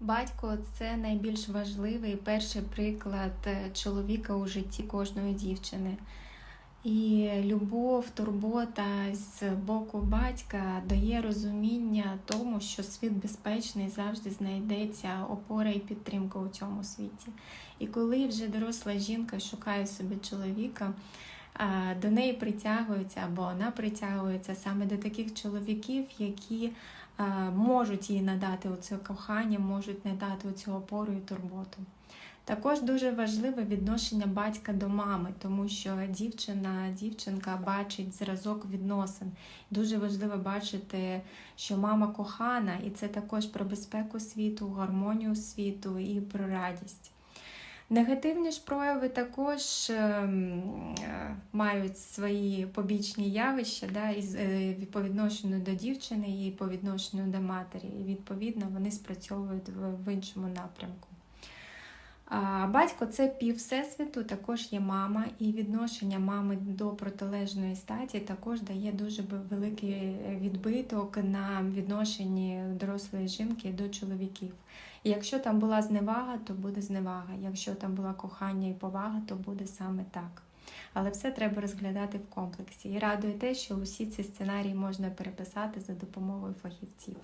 Батько це найбільш важливий перший приклад е, чоловіка у житті кожної дівчини. І любов, турбота з боку батька дає розуміння тому, що світ безпечний завжди знайдеться опора і підтримка у цьому світі. І коли вже доросла жінка шукає собі чоловіка, до неї притягується або вона притягується саме до таких чоловіків, які можуть їй надати оце кохання, можуть надати оцю опору і турботу. Також дуже важливе відношення батька до мами, тому що дівчина, дівчинка бачить зразок відносин. Дуже важливо бачити, що мама кохана, і це також про безпеку світу, гармонію світу і про радість. Негативні ж прояви також ем, е, мають свої побічні явища да, е, по відношенню до дівчини і по відношенню до матері. І відповідно вони спрацьовують в іншому напрямку. Батько це пів всесвіту, також є мама, і відношення мами до протилежної статі також дає дуже великий відбиток на відношенні дорослої жінки до чоловіків. І якщо там була зневага, то буде зневага. Якщо там була кохання і повага, то буде саме так. Але все треба розглядати в комплексі. І радує те, що усі ці сценарії можна переписати за допомогою фахівців.